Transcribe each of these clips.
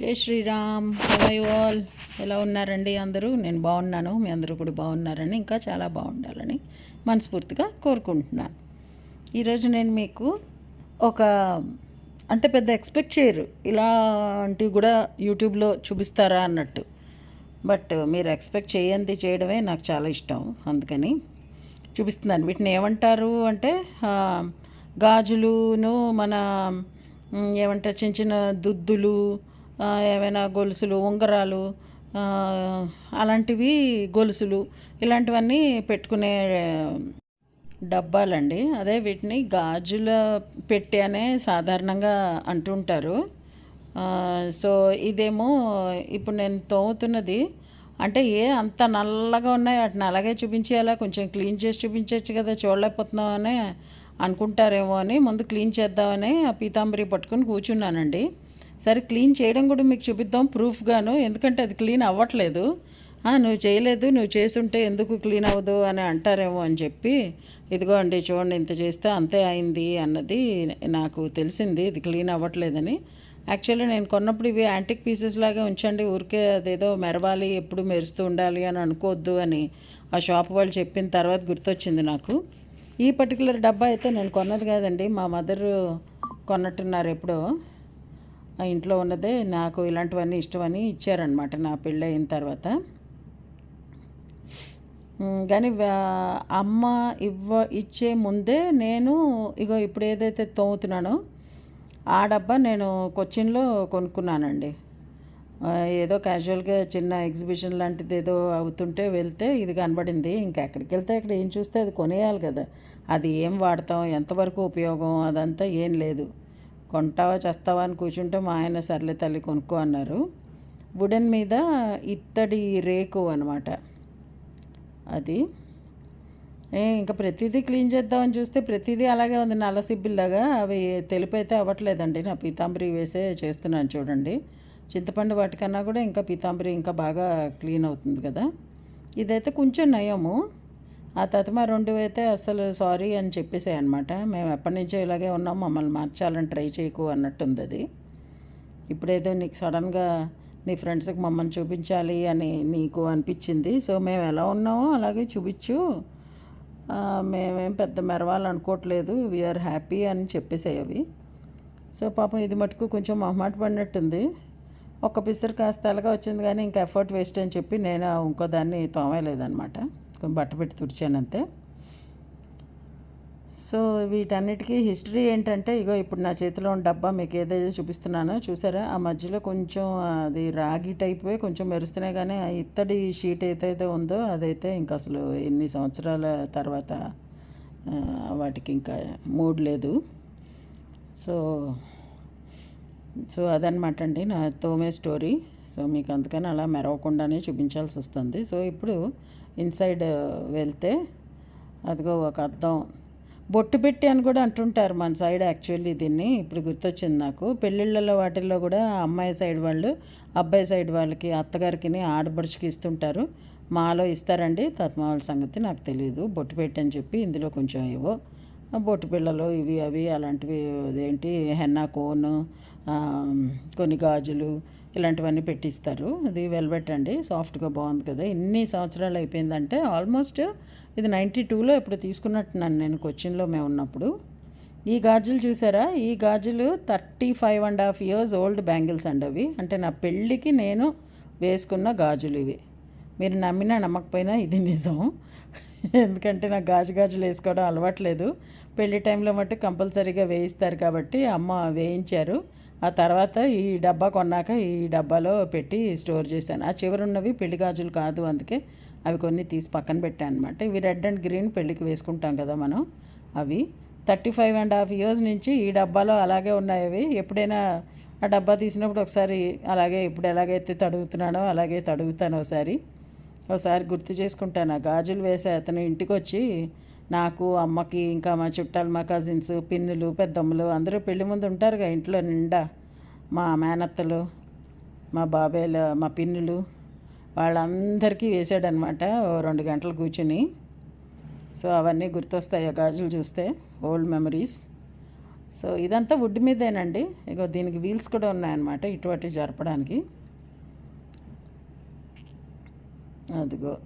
జై Sriram high all ఎలా ఉన్నారండి అందరూ? నేను బాగున్నాను మీ అందరూ కూడా బాగున్నారని ఇంకా చాలా బాగుండాలని మనస్ఫూర్తిగా కోరుకుంటున్నాను. ఈరోజు నేను మీకు ఒక అంటే పెద్ద ఎక్స్పెక్ట్ చేయరు ఇలాంటివి కూడా యూట్యూబ్లో చూపిస్తారా అన్నట్టు. బట్ మీరు ఎక్స్పెక్ట్ చేయండి చేయడమే నాకు చాలా ఇష్టం అందుకని చూపిస్తున్నాను. వీటిని ఏమంటారు అంటే గాజులును మన ఏమంటారు? చిన్న చిన్న దుద్దులు ఏమైనా గొలుసులు ఉంగరాలు అలాంటివి గొలుసులు ఇలాంటివన్నీ పెట్టుకునే డబ్బాలండి. అదే వీటిని గాజుల పెట్టి అనే సాధారణంగా అంటుంటారు సో ఇదేమో ఇప్పుడు నేను తోముతున్నది. అంటే ఏ అంత నల్లగా ఉన్నాయి వాటిని అలాగే చూపించేయాలా? కొంచెం క్లీన్ చేసి చూపించవచ్చు కదా చూడలేకపోతున్నామని అనుకుంటారేమో అని ముందు క్లీన్ చేద్దామని పీతాంబరి పట్టుకొని కూర్చున్నానండి. సరే క్లీన్ చేయడం కూడా మీకు చూపిద్దాం ప్రూఫ్గాను. ఎందుకంటే అది క్లీన్ అవ్వట్లేదు. నువ్వు చేయలేదు నువ్వు చేసుంటే ఎందుకు క్లీన్ అవ్వదు అని అంటారేమో అని చెప్పి ఇదిగో అండి చూడండి ఇంత చేస్తే అంతే అయింది అన్నది నాకు తెలిసింది ఇది క్లీన్ అవ్వట్లేదని. యాక్చువల్లీ నేను కొన్నప్పుడు ఇవి యాంటిక్ పీసెస్ లాగా ఉంచండి ఊరికే అదేదో మెరవాలి ఎప్పుడు మెరుస్తూ ఉండాలి అని అనుకోవద్దు అని ఆ షాప్ వాళ్ళు చెప్పిన తర్వాత గుర్తొచ్చింది నాకు. ఈ పర్టికులర్ డబ్బా అయితే నేను కొన్నది కాదండి మా మదర్ కొన్నట్టున్నారు ఎప్పుడో. ఇంట్లో ఉన్నదే నాకు ఇలాంటివన్నీ ఇష్టమని ఇచ్చారనమాట నా పెళ్ళి అయిన తర్వాత కానీ అమ్మ ఇవ్వ ఇచ్చే ముందే నేను ఇగో ఇప్పుడు ఏదైతే తోముతున్నానో ఆ డబ్బా నేను కొచ్చిన్లో కొనుక్కున్నానండి. ఏదో క్యాజువల్గా చిన్న ఎగ్జిబిషన్ లాంటిది ఏదో అవుతుంటే వెళ్తే ఇది కనబడింది. ఇంకా ఎక్కడికి వెళ్తే అక్కడ ఏం చూస్తే అది కొనేయాలి కదా. అది ఏం వాడతాం? ఎంతవరకు ఉపయోగం? అదంతా ఏం లేదు. కొంటావా చేస్తావా అని కూర్చుంటే మా ఆయన సర్లే తల్లి కొనుక్కో అన్నారు. వుడెన్ మీద ఇత్తడి రేకు అనమాట అది. ఏ ఇంకా ప్రతిదీ క్లీన్ చేద్దామని చూస్తే ప్రతిదీ అలాగే ఉంది. నల్ల సిబ్బిల్లాగా అవి తెలుపు అయితే అవ్వట్లేదండి. నా పీతాంబరి వేసే చేస్తున్నాను చూడండి. చింతపండు వాటికన్నా కూడా ఇంకా పీతాంబరి ఇంకా బాగా క్లీన్ అవుతుంది కదా. ఇదైతే కొంచెం నయము. ఆ తర్వాత మా రెండు అయితే అసలు సారీ అని చెప్పేసాయి అనమాట మేము ఎప్పటి నుంచో ఇలాగే ఉన్నాం మమ్మల్ని మార్చాలని ట్రై చేయకు అన్నట్టుంది అది. ఇప్పుడేదో నీకు సడన్గా నీ ఫ్రెండ్స్కి మమ్మల్ని చూపించాలి అని నీకు అనిపించింది. సో మేము ఎలా ఉన్నామో అలాగే చూపించు. మేమేం పెద్ద మెరవాలనుకోవట్లేదు వీఆర్ హ్యాపీ అని చెప్పేసాయి అవి. సో పాపం ఇది మటుకు కొంచెం మొహమాట పడినట్టుంది. ఒక పిసర్ కాస్త అలాగా వచ్చింది కానీ ఇంకా ఎఫర్ట్ వేస్ట్ అని చెప్పి నేను ఇంకో దాన్ని తోమలేదనమాట కొంచెం బట్ట పెట్టి తుడిచానంతే. సో వీటన్నిటికీ హిస్టరీ ఏంటంటే ఇగో ఇప్పుడు నా చేతిలో ఉన్న డబ్బా మీకు ఏదైతే చూపిస్తున్నానో చూసారా? ఆ మధ్యలో కొంచెం అది రాగి టైప్వే కొంచెం మెరుస్తున్నాయి కానీ ఆ ఇత్తడి షీట్ ఏదైతే ఉందో అదైతే ఇంకా అసలు ఎన్ని సంవత్సరాల తర్వాత వాటికి ఇంకా మూడ్ లేదు. సో సో అదనమాట అండి నా తోమే స్టోరీ. సో మీకు అందుకని అలా మెరవకుండానే చూపించాల్సి వస్తుంది. సో ఇప్పుడు ఇన్సైడ్ వెళ్తే అదిగో ఒక అద్దం. బొట్టు పెట్టి అని కూడా అంటుంటారు మన సైడ్ యాక్చువల్లీ దీన్ని ఇప్పుడు గుర్తొచ్చింది నాకు. పెళ్ళిళ్ళలో వాటిల్లో కూడా అమ్మాయి సైడ్ వాళ్ళు అబ్బాయి సైడ్ వాళ్ళకి అత్తగారికి ఆడబడుచుకి ఇస్తుంటారు. మాలో ఇస్తారండి తత్మాల సంగతి నాకు తెలియదు బొట్టు పెట్టి అని చెప్పి ఇందులో కొంచెం ఏవో బొట్టు పిల్లలు ఇవి అవి అలాంటివి అదేంటి హెన్నా కోన్ కొన్ని గాజులు ఇలాంటివన్నీ పెట్టిస్తారు. అది వెల్వెట్ అండి సాఫ్ట్గా బాగుంది కదా. ఇన్ని సంవత్సరాలు అయిపోయిందంటే ఆల్మోస్ట్ ఇది నైంటీ టూలో ఇప్పుడు తీసుకున్నట్టున్నాను నేను కొచ్చిన్లో మేము ఉన్నప్పుడు. ఈ గాజులు చూసారా? ఈ గాజులు thirty five and half years old bangles అండి అవి. అంటే నా పెళ్ళికి నేను వేసుకున్న గాజులు ఇవి. మీరు నమ్మినా నమ్మకపోయినా ఇది నిజం. ఎందుకంటే నాకు గాజు గాజులు వేసుకోవడం అలవాట్లేదు. పెళ్ళి టైంలో మట్టి కంపల్సరీగా వేయిస్తారు కాబట్టి అమ్మ వేయించారు. ఆ తర్వాత ఈ డబ్బా కొన్నాక ఈ డబ్బాలో పెట్టి స్టోర్ చేశాను. ఆ చివరి ఉన్నవి పెళ్ళి గాజులు కాదు అందుకే అవి కొన్ని తీసి పక్కన పెట్టాను అనమాట ఇవి రెడ్ అండ్ గ్రీన్ పెళ్ళికి వేసుకుంటాం కదా మనం. అవి thirty five and half years నుంచి ఈ డబ్బాలో అలాగే ఉన్నాయి అవి. ఎప్పుడైనా ఆ డబ్బా తీసినప్పుడు ఒకసారి అలాగే ఇప్పుడు ఎలాగైతే తడుగుతున్నానో అలాగే తడుగుతాను ఒకసారి ఒకసారి గుర్తు చేసుకుంటాను. ఆ గాజులు వేసే అతను ఇంటికి వచ్చి నాకు అమ్మకి ఇంకా మా చుట్టాలు మా కజిన్స్ పిన్నులు పెద్దమ్మలు అందరూ పెళ్ళి ముందు ఉంటారుగా ఇంట్లో నిండా. మా మేనత్తలు మా బాబాయ్ల మా పిన్నులు వాళ్ళందరికీ వేసాడనమాట ఓ రెండు గంటలు కూర్చుని. సో అవన్నీ గుర్తొస్తాయి ఆ గాజులు చూస్తే ఓల్డ్ మెమరీస్. సో ఇదంతా వుడ్ మీదేనండి. ఇగో దీనికి వీల్స్ కూడా ఉన్నాయన్నమాట ఇటువంటి జరపడానికి. అదిగో.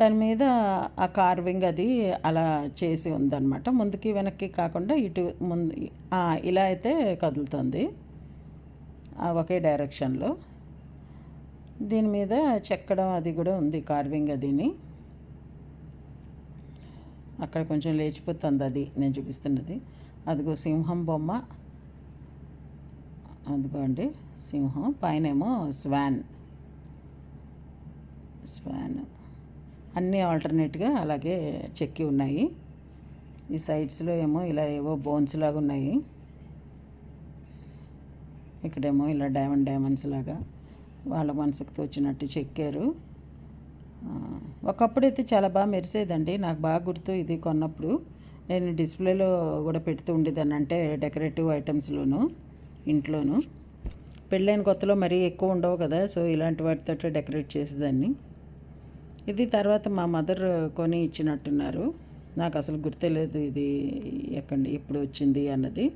దాని మీద ఆ కార్వింగ్ అది అలా చేసి ఉందన్నమాట. ముందుకి వెనక్కి కాకుండా ఇటు ముందు ఇలా అయితే కదులుతుంది. ఒకే డైరెక్షన్లో. దీని మీద చెక్కడం అది కూడా ఉంది కార్వింగ్ అదిని. అక్కడ కొంచెం లేచిపోతుంది అది నేను చూపిస్తున్నది. అదిగో సింహం బొమ్మ. అదిగో అండి సింహం. పైనేమో స్వాన్. స్పాన్ అన్నీ ఆల్టర్నేట్గా అలాగే చెక్కి ఉన్నాయి. ఈ సైడ్స్లో ఏమో ఇలా ఏవో బోన్స్ లాగా ఉన్నాయి. ఇక్కడేమో ఇలా డైమండ్ డైమండ్స్ లాగా వాళ్ళ మనసుకు తోచినట్టు చెక్కారు. ఒకప్పుడైతే చాలా బాగా మెరిసేదండి. నాకు బాగా గుర్తు ఇది కొన్నప్పుడు. నేను డిస్ప్లేలో కూడా పెడుతూ ఉండేదాన్ని. అంటే డెకరేటివ్ ఐటమ్స్లోను ఇంట్లోను. పెళ్ళైన కొత్తలో మరీ ఎక్కువ ఉండవు కదా. సో ఇలాంటి వాటితో డెకరేట్ చేసేదాన్ని. ఇది తర్వాత మా మదర్ కొని ఇచ్చినట్టున్నారు. నాకు అసలు గుర్తులేదు ఇది ఎక్కండి ఎప్పుడు వచ్చింది అన్నది.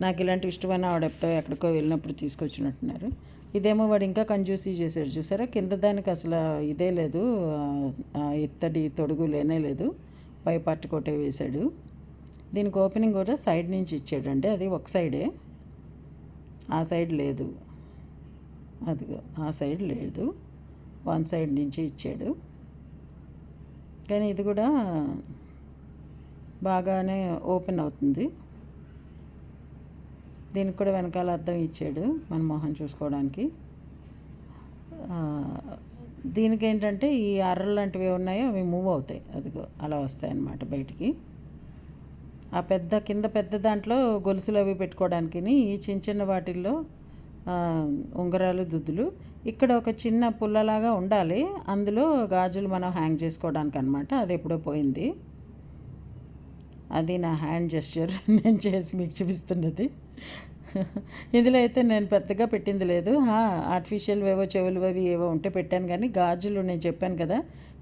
నాకు ఇలాంటి ఇష్టమైన ఆవిడ ఎప్పుడో ఎక్కడికో వెళ్ళినప్పుడు తీసుకొచ్చినట్టున్నారు. ఇదేమో వాడు ఇంకా కంజూసీ చేశాడు చూసారా? కింద దానికి అసలు ఇదే లేదు. ఇత్తడి తొడుగు లేనే లేదు. పై పట్టు కొట్టే వేశాడు. దీనికి ఓపెనింగ్ కూడా సైడ్ నుంచి ఇచ్చాడు అది ఒక సైడే. ఆ సైడ్ లేదు. అదిగో ఆ సైడ్ లేదు. వన్ సైడ్ నుంచి ఇచ్చాడు. కానీ ఇది కూడా బాగానే ఓపెన్ అవుతుంది. దీనికి కూడా వెనకాల అద్దం ఇచ్చాడు మన మొహం చూసుకోవడానికి. దీనికి ఏంటంటే ఈ అర్రలు లాంటివి ఉన్నాయో అవి మూవ్ అవుతాయి. అదిగో అలా వస్తాయి అన్నమాట బయటికి. ఆ పెద్ద కింద పెద్ద దాంట్లో గొలుసులు అవి పెట్టుకోవడానికి ఈ చిన్న చిన్న వాటిల్లో ఉంగరాలు దుద్దులు ఇక్కడ ఒక చిన్న పుల్లలాగా ఉండాలి. అందులో గాజులు మనం హ్యాంగ్ చేసుకోవడానికి అనమాట అది ఎప్పుడో పోయింది. అది నా హ్యాండ్ జెస్చర్ నేను చేసి మీకు చూపిస్తున్నది. ఇందులో అయితే నేను పెద్దగా పెట్టింది లేదు. ఆర్టిఫిషియల్ ఏవో చెవులు అవి ఏవో ఉంటే పెట్టాను కానీ గాజులు నేను చెప్పాను కదా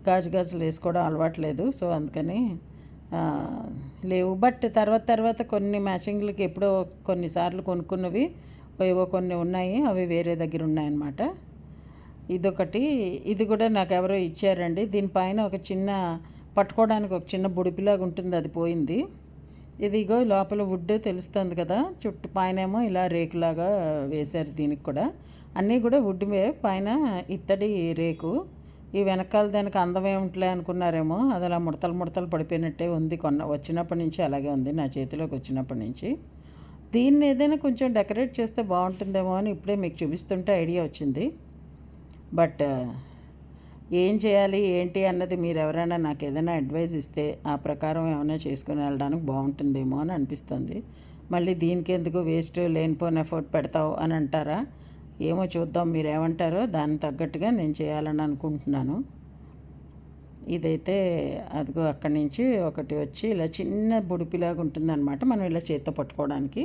గాజు గాజులు వేసుకోవడం అలవాట్లేదు సో అందుకని లేవు. బట్ తర్వాత తర్వాత కొన్ని మ్యాచింగ్లకి ఎప్పుడో కొన్నిసార్లు కొనుక్కున్నవి ఏవో కొన్ని ఉన్నాయి అవి వేరే దగ్గర ఉన్నాయన్నమాట. ఇదొకటి. ఇది కూడా నాకు ఎవరో ఇచ్చారండి దీనిపైన ఒక చిన్న పట్టుకోవడానికి ఒక చిన్న బుడిపిలాగా ఉంటుంది. అది పోయింది. ఇదిగో లోపల వుడ్ తెలుస్తుంది కదా. చుట్టూ పైన ఏమో ఇలా రేకులాగా వేశారు దీనికి కూడా. అన్నీ కూడా వుడ్ పైన ఇత్తడి రేకు. ఈ వెనకాల దానికి అందం ఏమిట్లే అనుకున్నారేమో. అది అలా ముడతలు ముడతలు పడిపోయినట్టే ఉంది కొన్న వచ్చినప్పటి నుంచి అలాగే ఉంది నా చేతిలోకి వచ్చినప్పటి నుంచి. దీన్ని ఏదైనా కొంచెం డెకరేట్ చేస్తే బాగుంటుందేమో అని ఇప్పుడే మీకు చూపిస్తుంటే ఐడియా వచ్చింది. బట్ ఏం చేయాలి ఏంటి అన్నది మీరు ఎవరైనా నాకు ఏదైనా అడ్వైస్ ఇస్తే ఆ ప్రకారం ఏమైనా చేసుకుని వెళ్ళడానికి బాగుంటుందేమో అని అనిపిస్తుంది. మళ్ళీ దీనికి ఎందుకు వేస్ట్ లేనిపోయిన ఎఫర్ట్ పెడతావు అని అంటారా? ఏమో చూద్దాం మీరు ఏమంటారో దానికి తగ్గట్టుగా నేను చేయాలని అనుకుంటున్నాను. ఇదైతే అదిగో అక్కడి నుంచి ఒకటి వచ్చి ఇలా చిన్న బుడిపిలాగా ఉంటుందన్నమాట మనం ఇలా చేత్తో పట్టుకోవడానికి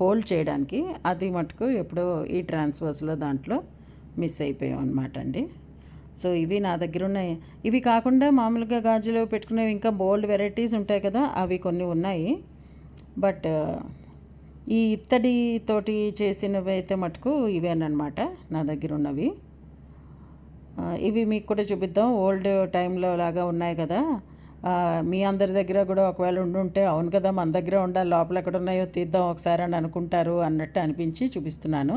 హోల్డ్ చేయడానికి. అది మటుకు ఎప్పుడో ఈ ట్రాన్స్ఫర్స్లో దాంట్లో మిస్ అయిపోయాం అనమాట అండి సో ఇవి నా దగ్గర ఉన్నాయి ఇవి కాకుండా మామూలుగా గాజులు పెట్టుకునేవి ఇంకా బోల్డ్ వెరైటీస్ ఉంటాయి కదా అవి కొన్ని ఉన్నాయి. బట్ ఈ ఇత్తడి తోటి చేసినవి అయితే మటుకు ఇవేనమాట నా దగ్గర ఉన్నవి ఇవి మీకు కూడా చూపిద్దాం. ఓల్డ్ టైంలో లాగా ఉన్నాయి కదా. మీ అందరి దగ్గర కూడా ఒకవేళ ఉండుంటే అవును కదా మన దగ్గర ఉండాలి లోపల ఎక్కడ ఉన్నాయో తీద్దాం ఒకసారి అని అనుకుంటారు అన్నట్టు అనిపించి చూపిస్తున్నాను.